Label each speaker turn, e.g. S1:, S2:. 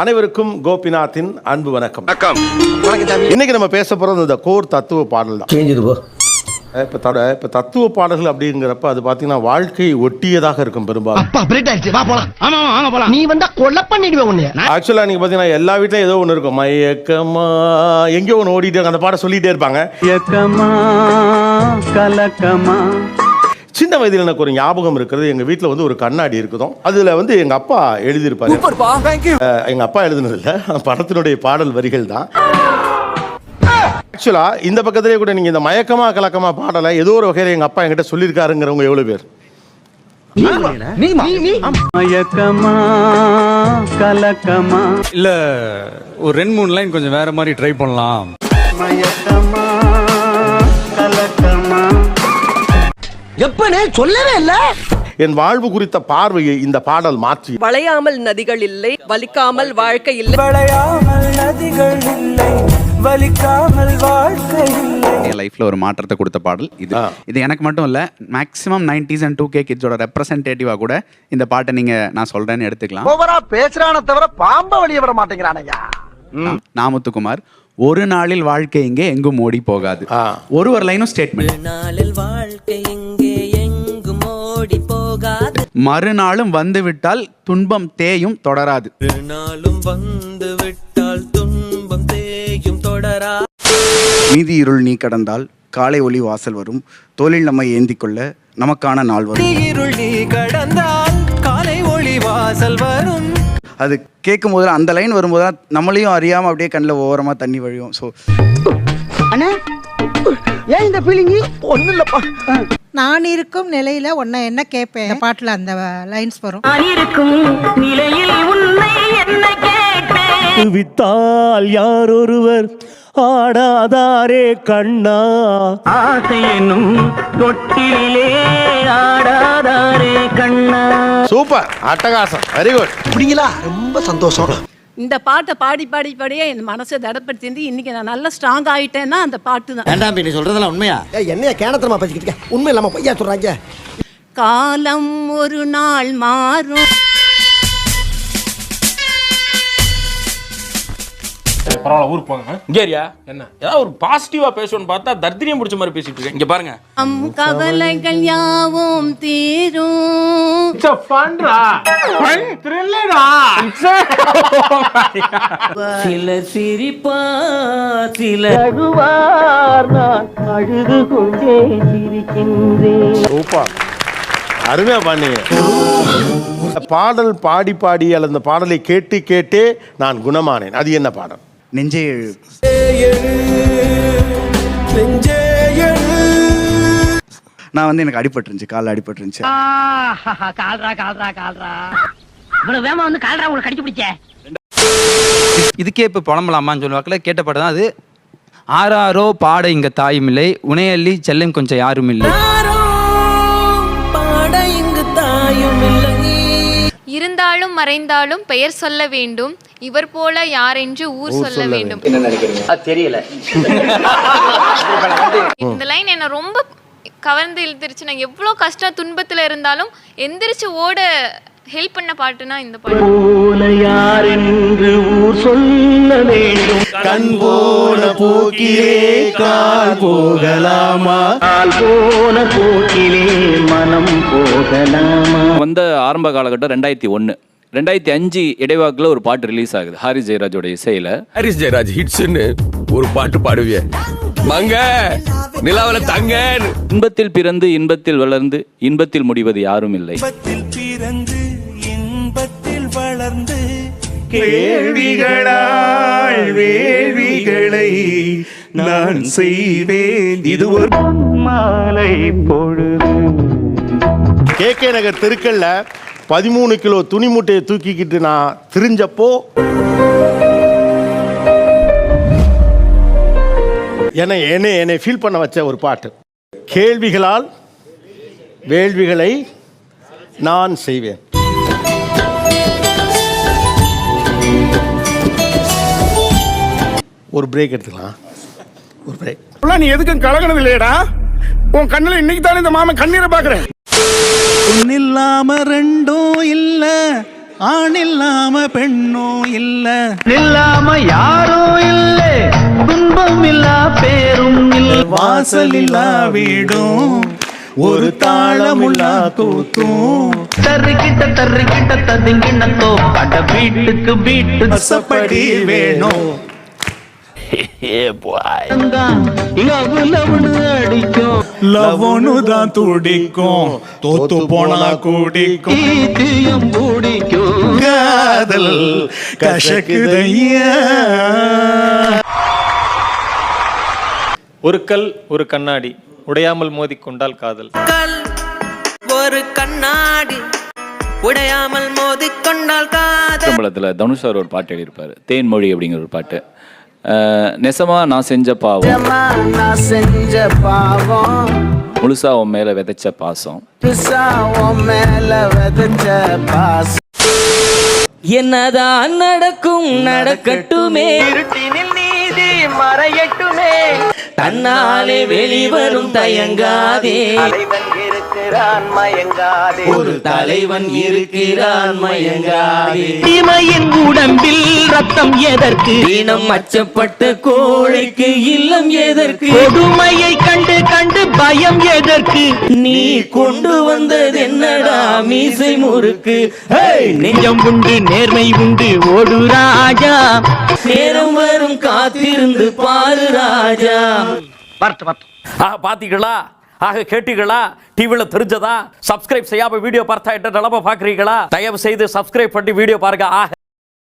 S1: அனைவருக்கும் கோபிநாத்தின் அன்பு வணக்கம்.
S2: வணக்கம்.
S1: இன்னைக்கு நம்ம பேச போறது இந்த கோர் தத்துவ பாடல் தான். இப்போ தட இப்போ தத்துவ பாடல்கள் அப்படிங்கிறப்ப அது பார்த்தீங்கன்னா வாழ்க்கையை ஒட்டியதாக இருக்கும் பெரும்பாலும்.
S3: அப்பா பிரேக் ஆயிடுச்சு. வா போலாம். ஆமா வாங்க போலாம். நீ வந்தா கொலை பண்ணிடுவேன் உன்னைய.
S1: ஆக்சுவலாக நீங்கள் பார்த்தீங்கன்னா எல்லா வீட்லையும் ஏதோ ஒன்று இருக்கும். மயக்கமா எங்கேயோ ஒன்று ஓடிட்டே அந்த பாடம் சொல்லிட்டே இருப்பாங்க.
S4: கலக்கமா
S1: சின்ன வயதில் எனக்கு ஒரு ஞாபகம் இருக்கிறது. எங்கள் வீட்டில் வந்து ஒரு கண்ணாடி இருக்குதும். அதில் வந்து எங்கள் அப்பா எழுதியிருப்பாரு. அஹ், எங்க அப்பா எழுதுனது இல்ல படத்தினுடைய பாடல் வரிகள் தான். ஆக்சுவலா இந்த பக்கத்திலே கூட நீங்க இந்த மயக்கமா கலக்கமா பாடலை ஏதோ ஒரு வகையில எங்க அப்பா என்கிட்ட சொல்லியிருக்காருங்கிறவங்க எவ்வளவு பேர்?
S4: மயக்கமா கலக்கமா.
S5: இல்ல ஒரு ரெண்டு மூணு லைன் கொஞ்சம் வேற மாதிரி ட்ரை பண்ணலாம்.
S4: மயக்கமா
S3: எப்பனே சொல்லவே இல்ல.
S1: என் வாழ்வு குறித்த பார்வையை இந்த பாடல் மாற்றி.
S6: வளையாமல் நதிகள் இல்லை வலிக்காமல் வாழ்க்கை இல்லை.
S7: வளையாமல் நதிகள் இல்லை வலிக்காமல் வாழ்க்கை இல்லை.
S8: என் லைஃப்ல ஒரு மாற்றத்தை கொடுத்த பாடல் இது. இது எனக்கு மட்டும் இல்ல maximum nineties and two K கிட்ஸோட ரெப்ரசன்டேட்டிவா கூட இந்த பாட்டை நீங்க நான் சொல்றேன்னு எடுத்துக்கலாம்.
S3: ஓவரா பேசுறான தவிர பாம்ப வெளிய விட மாட்டேங்கிறானையா
S8: நாமுத்துக்குமார் ஒரு நாளில் வாழ்க்கை இங்கே எங்கும் ஓடி போகாது.
S1: ஆ.
S8: ஒரு ஒரு லைனும் ஸ்டேட்மெண்ட்
S7: நாளில் வாழ்க்கை இங்கே எங்கும் ஓடி போகாது.
S8: மறுநாளும் வந்து விட்டால் துன்பம் தேயும் தொடராது.
S7: நாளும் வந்து விட்டால் துன்பம் தேயும் தொடரா.
S8: நீதி இருள் நீ கடந்தால் காலை ஒளி வாசல் வரும். தோளில் நம்மை ஏந்திக் கொள்ள நமக்கான நாள் வரும்.
S7: இருள் நீ கடந்தால் காலை ஒளி வாசல் வரும்.
S8: அது கேட்கும் போது அந்த லைன் வரும்போது தான் நம்மளையும் அறியாம அப்படியே கண்ணில் ஓரமா தண்ணி வழியும். ஸோ
S3: அண்ணா ஏன் இந்த ஃபீலிங் ஒண்ணு இல்லப்பா.
S9: நான் இருக்கும் நிலையில உன்னை என்ன கேட்பேன்? இந்த பாட்டுல அந்த லைன்ஸ் வரும்.
S4: வித்தால் யாரொருவர் ஆடாதாரே கண்ணா. ஆசை என்னும் தொட்டிலே ஆடாதாரே கண்ணா.
S1: சூப்பர். அட்டகாசம். வெரி குட்
S3: அப்படிங்களா? ரொம்ப சந்தோஷம்.
S6: இந்த பாட்டை பாடி பாடி பாடியே என் மனசை தடப்படுத்தி இன்னைக்கு நான் நல்லா ஸ்ட்ராங் ஆயிட்டேன்னா அந்த பாட்டு தான்.
S3: வேண்டாம் நீ சொல்றதெல்லாம் உண்மையா? என்னைய கேனத்தனமா பேசிக்கிட்டு? உண்மை இல்லாம பொய்யா சொல்றாங்க?
S6: காலம் ஒரு நாள் மாறும்.
S10: பரவாயில்ல ஊருக்கு போங்க. இங்கேரியா என்ன? ஏதாவது ஒரு பாசிட்டிவா பேசணும்னு பார்த்தா தர்தினியம் பிடிச்ச மாதிரி பேசிட்டு இருக்கேன். இங்க பாருங்க.
S6: நம் கவலைகள் யாவும் தீரும்.
S7: சில சிரிப்பா சில
S4: அழுவார் நான் அழுது கொண்டே சிரிக்கின்றேன்.
S1: சூப்பர். அருமையா பாண்டீங்க இந்த பாடல் பாடி பாடி அல்லது பாடலை கேட்டு கேட்டே நான் குணமானேன். அது என்ன பாடல்?
S8: நெஞ்சே எழு. நான் வந்து எனக்கு அடிபட்டுருந்துச்சு காலில் அடிபட்டுருந்துச்சு.
S3: கால்ரா கால்ரா கால்ரா இவ்வளவு வேமா வந்து கால்ரா உங்களுக்கு கடிச்சு பிடிச்ச
S11: இதுக்கே இப்போ புலம்பலாமான்னு சொல்லுவாக்கில் கேட்ட பாட்டு தான் அது ஆறாரோ பாட இங்க தாயும் இல்லை உனையள்ளி செல்லம் கொஞ்சம் யாரும் இல்லை
S7: யாரோ பாட இங்கு தாயும் இல்லை
S12: இருந்தாலும் மறைந்தாலும் பெயர் சொல்ல வேண்டும். இவர் போல யாரென்று ஊர் சொல்ல வேண்டும்.
S3: தெரியல.
S12: இந்த லைன் என்ன ரொம்ப கவர்ந்து இழுத்துருச்சு. நான் எவ்வளோ கஷ்டம் துன்பத்துல இருந்தாலும் எந்திரிச்சு ஓட ஹெல்ப் பண்ண பாட்டுனா இந்த பாட்டு.
S4: போல யார் என்று ஊர் சொல்ல வேண்டும்.
S1: கண் போன போக்கிலே கால் போகலாமா?
S4: கால் போன போக்கிலே மனம் போகலாமா?
S10: வந்த ஆரம்ப காலகட்டம் ரெண்டாயிரத்தி ஒன்னு. ரெண்டாயிரத்தி அஞ்சு இடைவாக்குல ஒரு பாட்டு ரிலீஸ் ஆகுது. ஹாரிஸ் ஜெயராஜோட இசையில.
S2: ஹரிஸ் ஜெயராஜ் ஹிட்ஸ்னு ஒரு பாட்டு பாடுவிய. மங்க நிலாவில தங்க
S10: இன்பத்தில் பிறந்து இன்பத்தில் வளர்ந்து இன்பத்தில் முடிவது யாரும் இல்லை.
S7: இன்பத்தில் பிறந்து இன்பத்தில் வளர்ந்து
S1: கேள்விகளால் வேள்விகளை நான் செய்வேன். இது ஒரு
S4: மாலை பொழுது.
S1: கே கே நகர் தெருக்கல்ல பதிமூணு கிலோ துணி மூட்டையை தூக்கிக்கிட்டு நான் திரிஞ்சப்போ என்னை என்னை என்னை ஃபீல் பண்ண வச்ச ஒரு பாட்டு. கேள்விகளால் வேள்விகளை நான் செய்வேன். ஒரு பிரேக் எடுத்துக்கலாம். ஒரு பிரேக்
S2: நீ எதுக்கும் கலகனது இல்லையடா. உன் கண்ணில் இன்னைக்கு தானே இந்த மாமன் கண்ணீரை பார்க்குறேன்.
S8: இல்லாம ரெண்டும் இல்ல
S5: ஆண் இல்லாம பெண்ணும் இல்ல.
S4: இல்லாம யாரும் இல்லை துன்பம் இல்லா பேரும் இல்லை.
S5: வாசலில்லா வீடும் ஒரு தாளமுள்ளா கூத்தும்
S4: தர்றிக்கிட்ட தர்றிக்கிட்ட ததுங்கிண்ணத்தோ அட வீட்டுக்கு வீட்டு
S5: ரசப்படி வேணும்.
S4: இங்க அடிக்கும்.
S5: லவனு தான் துடிக்கும். தோத்து போனா குடிக்கும்.
S4: தீயம் பிடிக்கும்
S5: காதல் கசக்குதையா ஒரு கல் ஒரு கண்ணாடி. உடையாமல் மோதிக்கொண்டால் காதல்.
S7: கல் ஒரு கண்ணாடி. உடையாமல் மோதிக்கொண்டால் காதல்.
S10: திரும்பலத்தில் தனுஷ் சார் ஒரு பாட்டு எழுதியிருப்பாரு. தேன்மொழி அப்படிங்கிற ஒரு பாட்டு. நெசமா நான் செஞ்ச பாவம்.
S4: நான் செஞ்ச பாவம்.
S10: முழுசா உன் மேல விதைச்ச பாசம்.
S4: மேல விதைச்ச பாசம்.
S7: என்னதான் நடக்கும் நடக்கட்டுமே.
S4: நீதி மறையட்டுமே.
S7: தன்னாலே வெளிவரும் தயங்காதே.
S4: தலைவன் இருக்கிறான் மயங்காதே.
S7: ஒரு தலைவன் இருக்கிறான் மயங்காதே.
S4: தீமையின் உடம்பில் ரத்தம் எதற்கு?
S7: தீனம் அச்சப்பட்ட கோழைக்கு இல்லம் எதற்கு?
S4: கொடுமையை கண்டு கண்டு பயம் எதற்கு?
S7: நீ கொண்டு வந்தது என்னடா? மீசை முறுக்கு.
S4: நெஞ்சம் உண்டு நேர்மை உண்டு ஓடு ராஜா.
S7: நேரம் வரும் காத்திருந்து பாரு ராஜா.
S13: பாத்தீங்களா? ஆக கேட்டீங்களா? டிவில தெரிஞ்சதா? சப்ஸ்கிரைப் செய்யாம வீடியோ பார்த்தா என்ன நிலம பாக்குறீங்களா தயவு செய்து சப்ஸ்கிரைப் பண்ணி வீடியோ பாருங்க. ஆக